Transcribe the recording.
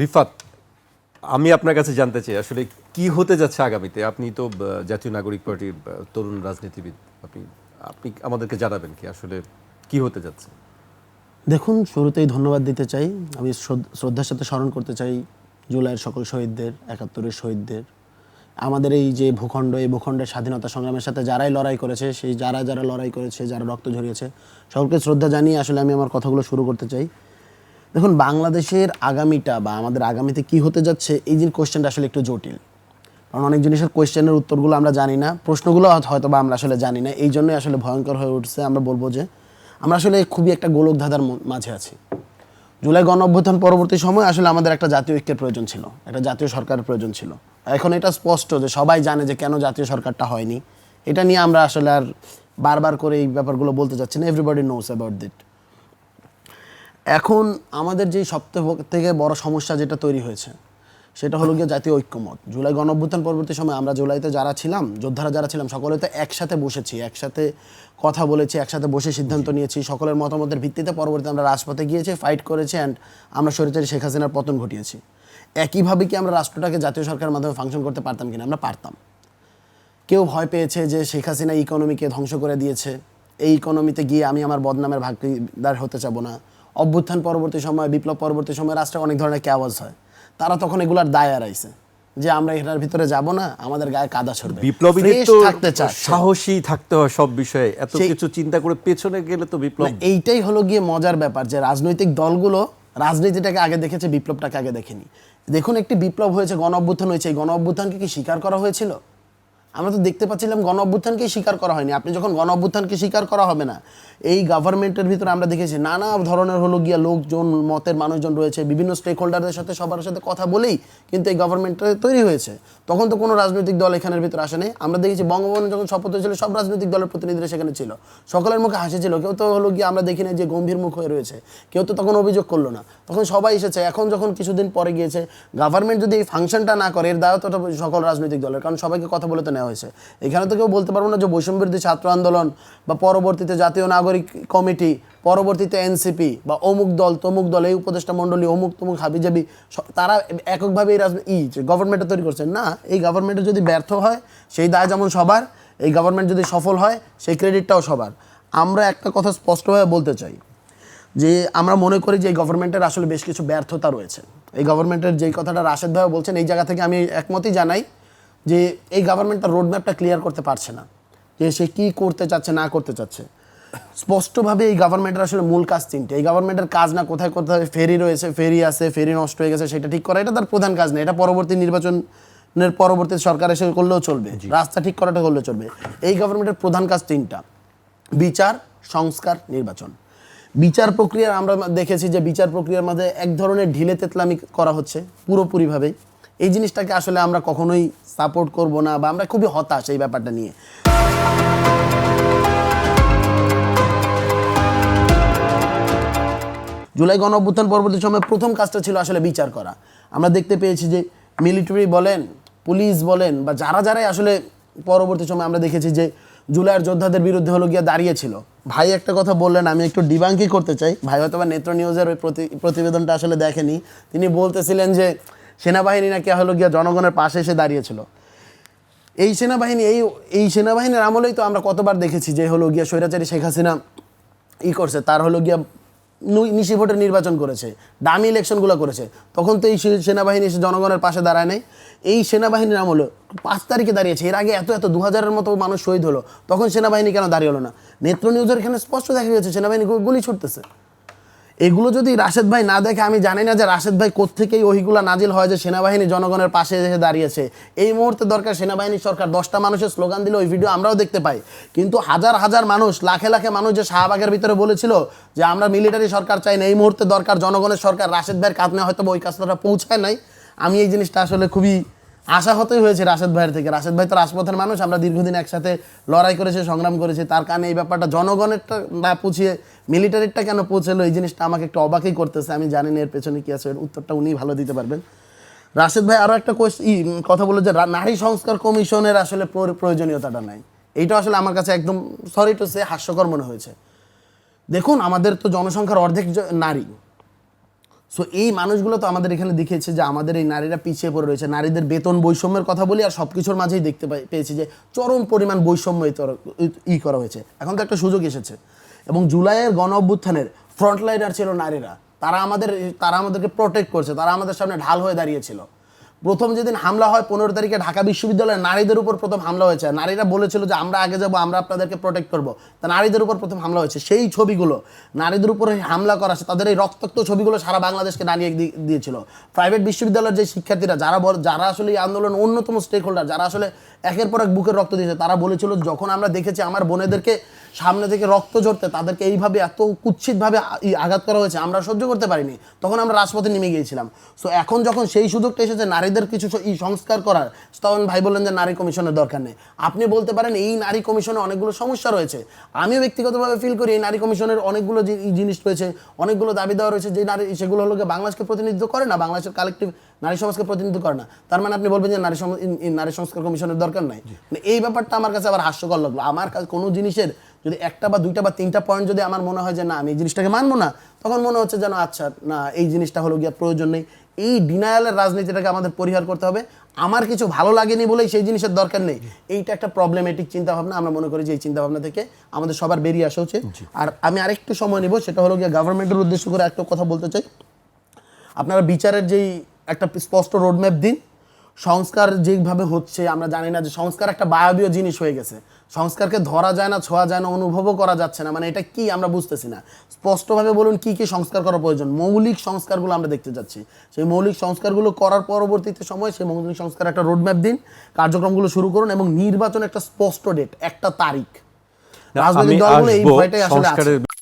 রিফাত, আমি আপনার কাছে জানতে চাই, আসলে কি হতে যাচ্ছে আগামীতে? আপনি তো জাতীয় নাগরিক পার্টির তরুণ রাজনীতিবিদ, আপনি আপনি আমাদেরকে জানাবেন কি আসলে কি হতে যাচ্ছে? দেখুন, শুরুতেই ধন্যবাদ দিতে চাই। আমি শ্রদ্ধার সাথে স্মরণ করতে চাই জুলাইয়ের সকল শহীদদের, একাত্তরের শহীদদের। আমাদের এই যে ভূখণ্ড, এই ভূখণ্ডের স্বাধীনতা সংগ্রামের সাথে যারাই লড়াই করেছে, সেই যারা যারা লড়াই করেছে, যারা রক্ত ঝরিয়েছে, সকলকে শ্রদ্ধা জানিয়ে আসলে আমি আমার কথাগুলো শুরু করতে চাই। দেখুন, বাংলাদেশের আগামীটা বা আমাদের আগামীতে কি হতে যাচ্ছে, এই যে কোশ্চেনটা আসলে একটু জটিল। কারণ অনেক জিনিসের কোয়েশ্চেনের উত্তরগুলো আমরা জানি না, প্রশ্নগুলো হয়তো বা আমরা আসলে জানি না। এই জন্যই আসলে ভয়ঙ্কর হয়ে উঠছে, আমরা বলব যে, আমরা আসলে খুবই একটা গোলক ধাঁধার মাঝে আছি। জুলাই গণ অভ্যুত্থান পরবর্তী সময় আসলে আমাদের একটা জাতীয় ঐক্যের প্রয়োজন ছিল, একটা জাতীয় সরকারের প্রয়োজন ছিল। এখন এটা স্পষ্ট যে সবাই জানে যে কেন জাতীয় সরকারটা হয়নি। এটা নিয়ে আমরা আসলে আর বারবার করে এই ব্যাপারগুলো বলতে চাচ্ছি না এভরিবডি নোস অ্যাবাউট দিট এখন আমাদের যেই সবথেকে থেকে বড় সমস্যা যেটা তৈরি হয়েছে, সেটা হলো গিয়ে জাতীয় ঐক্যমত। জুলাই গণঅভ্যুত্থান পরবর্তী সময় আমরা জুলাইতে যারা ছিলাম, যোদ্ধারা যারা ছিলাম, সকলে তো একসাথে বসেছি, একসাথে কথা বলেছি, একসাথে বসে সিদ্ধান্ত নিয়েছি, সকলের মতামতের ভিত্তিতে পরবর্তীতে আমরা রাজপথে গিয়েছি ফাইট করেছি অ্যান্ড আমরা সরিচারি শেখ হাসিনার পতন ঘটিয়েছি। একইভাবে কি আমরা রাষ্ট্রটাকে জাতীয় সরকারের মাধ্যমে ফাংশন করতে পারতাম কিনা? আমরা পারতাম। কেউ ভয় পেয়েছে যে শেখ হাসিনা ইকোনমিকে ধ্বংস করে দিয়েছে। এই ইকোনমিতে গিয়ে আমি আমার বদনামের ভাগিদার হতে চাবো না। অভ্যুত্থান পরবর্তী সময় বিপ্লব পরবর্তী সময় রাষ্ট্রে অনেক ধরনের ক্যাওয়াজ হয়। তারা তখন এগুলার দায় এড়াইছে যে আমরা এটার ভিতরে যাব না আমাদের গায়ে কাদা ছড়বে। তো থাকতে চাচ্ছে সাহসী থাকতে হয় সব বিষয়ে। এত কিছু চিন্তা করে পেছনে গেলে তো বিপ্লব এইটাই হলো গিয়ে মজার ব্যাপার যে রাজনৈতিক দলগুলো রাজনীতিটাকে আগে দেখেছে বিপ্লবটাকে আগে দেখেনি। দেখুন একটি বিপ্লব হয়েছে গণ অভ্যুত্থান হয়েছে। এই গণ অভ্যুত্থানকে কি স্বীকার করা হয়েছিল? আমরা তো দেখতে পাচ্ছিলাম গণ অভ্যুত্থানকেই স্বীকার করা হয়নি। আপনি যখন গণ অভ্যুত্থানকে স্বীকার করা হবে না, এই গভর্নমেন্টের ভিতরে আমরা দেখেছি নানা ধরনের হলো গিয়া লোকজন, মতের মানুষজন রয়েছে, বিভিন্ন স্টেক হোল্ডারদের সাথে, সবার সাথে কথা বলেই কিন্তু এই গভর্নমেন্টটা তৈরি হয়েছে। তখন তো কোনো রাজনৈতিক দল এখানের ভিতরে আসে নাই। আমরা দেখেছি বঙ্গবন্ধু যখন শপথ হয়েছিল, সব রাজনৈতিক দলের প্রতিনিধিরা সেখানে ছিল। সকলের মুখে হাসি ছিল। কেউ তো হলো গিয়ে আমরা দেখি না যে গম্ভীর মুখ হয়ে রয়েছে। কেউ তো তখন অভিযোগ করল না। তখন সবাই এসেছে। এখন যখন কিছুদিন পরে গিয়েছে গভর্নমেন্ট যদি এই ফাংশনটা না করে, এর দায়িত্বটা সকল রাজনৈতিক দলের। কারণ সবাইকে কথা বলে তো নেওয়া হয়েছে। এখানে তো কেউ বলতে পারব না যে বৈষম্যবিরোধী ছাত্র আন্দোলন বা পরবর্তীতে জাতীয় নাগরিক কমিটি, পরবর্তীতে এনসিপি বা অমুক দল, তমুক দল, এই উপদেষ্টা মণ্ডলী, অমুক তমুক হাবিজাবি তারা এককভাবে এই রাজনীতি ই গভর্নমেন্টে তৈরি করছেন না, এই গভর্নমেন্টে যদি ব্যর্থ হয়, সেই দায় যেমন সবার, এই গভর্নমেন্ট যদি সফল হয়, সেই ক্রেডিটটাও সবার। আমরা একটা কথা স্পষ্টভাবে বলতে চাই, যে আমরা মনে করি যে এই গভর্নমেন্টের আসলে বেশ কিছু ব্যর্থতা রয়েছে। এই গভর্নমেন্টের যেই কথাটা রাশেদ ভাই বলছেন, এই জায়গা থেকে আমি একমতই জানাই যে এই গভর্নমেন্টটা রোডম্যাপটা ক্লিয়ার করতে পারছে না। যে সে কী করতে চাচ্ছে না করতে চাচ্ছে। স্পষ্টভাবে এই গভর্নমেন্টের আসলে মূল কাজ তিনটে। এই গভর্নমেন্টের কাজ না কোথায় কোথায় ফেরি রয়েছে ফেরি আছে ফেরি নষ্ট হয়ে গেছে সেটা ঠিক করা এটা তার প্রধান কাজ না। এটা পরবর্তী নির্বাচনের পরবর্তী সরকার এসে করলেও চলবে। রাস্তা ঠিক করাটা করলেও চলবে। এই গভর্নমেন্টের প্রধান কাজ তিনটা। বিচার সংস্কার নির্বাচন। বিচার প্রক্রিয়ার আমরা দেখেছি যে বিচার প্রক্রিয়ার মধ্যে এক ধরনের ঢিলে তেতলামি করা হচ্ছে পুরোপুরিভাবেই। এই জিনিসটাকে আসলে আমরা কখনোই সাপোর্ট করব না বা আমরা খুবই হতাশ এই ব্যাপারটা নিয়ে। জুলাই গণ অভ্যুত্থান পরবর্তী সময় প্রথম কাজটা ছিল আসলে বিচার করা। আমরা দেখতে পেয়েছি যে মিলিটারি বলেন পুলিশ বলেন বা যারা যারাই আসলে পরবর্তী সময় আমরা দেখেছি যে জুলাইয়ের যোদ্ধাদের বিরুদ্ধে হলো গিয়ে দাঁড়িয়েছিল ভাই একটা কথা বললেন, আমি একটু ডিবাঙ্কি করতে চাই। ভাই হয়তো বা নেত্র নিউজের ওই প্রতি- প্রতিবেদনটা আসলে দেখেনি। তিনি বলতেছিলেন যে সেনাবাহিনী না নাকি হলো গিয়া জনগণের পাশে এসে দাঁড়িয়েছিল। এই সেনাবাহিনী, এই এই সেনাবাহিনীর আমলেই তো আমরা কতবার দেখেছি যে হলো গিয়া স্বৈরাচারী শেখ হাসিনা ই করছে, তার হলো গিয়া নিশি ভোটের নির্বাচন করেছে, দামি ইলেকশনগুলো করেছে। তখন তো এই সেনাবাহিনী এসে জনগণের পাশে দাঁড়ায় নাই। এই সেনাবাহিনীর আমলে পাঁচ তারিখে দাঁড়িয়েছে, এর আগে এত এত দু হাজারের মতো মানুষ শহীদ হলো, তখন সেনাবাহিনী কেন দাঁড়িয়ে হলো না? নেত্র নিউজের এখানে স্পষ্ট দেখা গেছে, সেনাবাহিনী গুলি ছুটতেছে। এগুলো যদি রাশেদ ভাই না দেখে, আমি জানি না যে রাশেদ ভাই কোত্থেকেই ওইগুলো নাজিল হয় যে সেনাবাহিনী জনগণের পাশে এসে দাঁড়িয়েছে। এই মুহূর্তে দরকার সেনাবাহিনী সরকার। দশটা মানুষের স্লোগান দিলে ওই ভিডিও আমরাও দেখতে পাই। কিন্তু হাজার হাজার মানুষ, লাখে লাখে মানুষ যে শাহবাগের ভিতরে বলেছিল যে আমরা মিলিটারি সরকার চাই না, এই মুহূর্তে দরকার জনগণের সরকার। রাশেদ ভাইয়ের কাঁধনে হয়তো ওই কাজটা পৌঁছায় নাই। আমি এই জিনিসটা আসলে খুবই আশা হতেই হয়েছে রাশেদ ভাইয়ের থেকে। রাশেদ ভাই তো রাজপথের মানুষ, আমরা দীর্ঘদিন একসাথে লড়াই করেছি, সংগ্রাম করেছি। তার কারণে এই ব্যাপারটা জনগণেরটা না পুছিয়ে মিলিটারিরটা কেন পৌঁছালো, এই জিনিসটা আমাকে একটু অবাকই করতেছে। আমি জানি না এর পেছনে কি আছে উত্তরটা উনি ভালো দিতে পারবেন। রাশেদ ভাই আরও একটা কথা বলে যে নারী সংস্কার কমিশনের আসলে প্র- প্রয়োজনীয়তাটা নাই। এইটা আসলে আমার কাছে একদম সরি টু সে হাস্যকর মনে হয়েছে। দেখুন, আমাদের তো জনসংখ্যার অর্ধেক নারী। সো এই মানুষগুলো তো আমাদের এখানে দেখিয়েছে যে আমাদের এই নারীরা পিছিয়ে পড়ে রয়েছে। নারীদের বেতন বৈষম্যের কথা বলি আর সব কিছুর মাঝেই দেখতে পেয়েছি যে চরম পরিমাণ বৈষম্য ই করা হয়েছে। এখন তো একটা সুযোগ এসেছে। এবং জুলাইয়ের গণ অভ্যুত্থানের ফ্রন্টলাইনার ছিল নারীরা। তারা আমাদের তারা আমাদেরকে প্রোটেক্ট করছে। তারা আমাদের সামনে ঢাল হয়ে দাঁড়িয়েছিল। প্রথম যেদিন হামলা হয় পনেরো তারিখে ঢাকা বিশ্ববিদ্যালয়ে নারীদের উপর প্রথম হামলা হয়েছে। নারীরা বলেছিল যে আমরা আগে যাব, আমরা আপনাদেরকে প্রোটেক্ট করব। তা নারীদের উপর প্রথম হামলা হয়েছে। সেই ছবিগুলো নারীদের উপর হামলা করা আছে, তাদের এই রক্তাক্ত ছবিগুলো সারা বাংলাদেশকে দাঁড়িয়ে দিয়েছিল। প্রাইভেট বিশ্ববিদ্যালয়ের যে শিক্ষার্থীরা, যারা যারা আসলে এই আন্দোলন অন্যতম স্টেক হোল্ডার যারা আসলে একের পর এক বুকের রক্ত দিয়েছে, তারা বলেছিল, যখন আমরা দেখেছি আমার বোনেদেরকে সামনে থেকে রক্ত ঝরতে তাদেরকে এইভাবে এত কুৎসিতভাবে আ- আঘাত করা হয়েছে আমরা সহ্য করতে পারিনি। তখন আমরা রাজপথে নেমে গিয়েছিলাম। সো এখন যখন সেই সুযোগটা এসেছে নারীদের কিছু সংস্কার করার তখন ভাই বললেন যে নারী কমিশনের দরকার নেই। আপনি বলতে পারেন এই নারী কমিশনে অনেকগুলো সমস্যা রয়েছে। আমিও ব্যক্তিগতভাবে ফিল করি এই নারী কমিশনের অনেকগুলো যে জিনিস রয়েছে অনেকগুলো দাবি দেওয়া রয়েছে যে নারী সেগুলো হলো বাংলাদেশকে প্রতিনিধিত্ব করে না বাংলাদেশের কালেকটিভ নারী সমাজকে প্রতিনিধিত্ব করে না। তার মানে আপনি বলবেন যে নারী নারী সংস্কার কমিশনের দরকার নাই। মানে এই ব্যাপারটা আমার কাছে আবার হাস্যকর লাগল। আমার কাছে কোনো জিনিসের যদি একটা বা দুইটা বা তিনটা পয়েন্ট যদি আমার মনে হয় যে না আমি এই জিনিসটাকে মানবো না তখন মনে হচ্ছে যেন আচ্ছা না এই জিনিসটা হলো গিয়া প্রয়োজন নেই। এই ডিনায়ালের রাজনীতিটাকে আমাদের পরিহার করতে হবে। আমার কিছু ভালো লাগেনি বলেই সেই জিনিসের দরকার নেই। এইটা একটা প্রবলেমেটিক চিন্তা ভাবনা আমরা মনে করি যে এই চিন্তা ভাবনা থেকে আমাদের সবার বেরিয়ে আসা উচিত। আর আমি আরেকটু সময় নেব সেটা হলো গিয়ে গভর্নমেন্টের উদ্দেশ্য করে একটা কথা বলতে চাই। আপনারা বিচারের যেই একটা স্পষ্ট রোডম্যাপ দিন সংস্কার যেভাবে হচ্ছে আমরা জানি না যে সংস্কার একটা বায়বীয় জিনিস হয়ে গেছে। সংস্কারকে ধরা যায় না ছোঁয়া যায় না অনুভবও করা যাচ্ছে না মানে এটা কি আমরা বুঝতেছি না। স্পষ্টভাবে বলুন কি কি সংস্কার করা প্রয়োজন? মৌলিক সংস্কারগুলো আমরা দেখতে যাচ্ছি। সেই মৌলিক সংস্কারগুলো করার পরবর্তীতে সময় সেই মৌলিক সংস্কার একটা রোডম্যাপ দিন কার্যক্রমগুলো শুরু করুন এবং নির্বাচন একটা স্পষ্ট ডেট একটা তারিখ। রাজনৈতিক দলগুলো এই ভয়টাই আসলে আছে।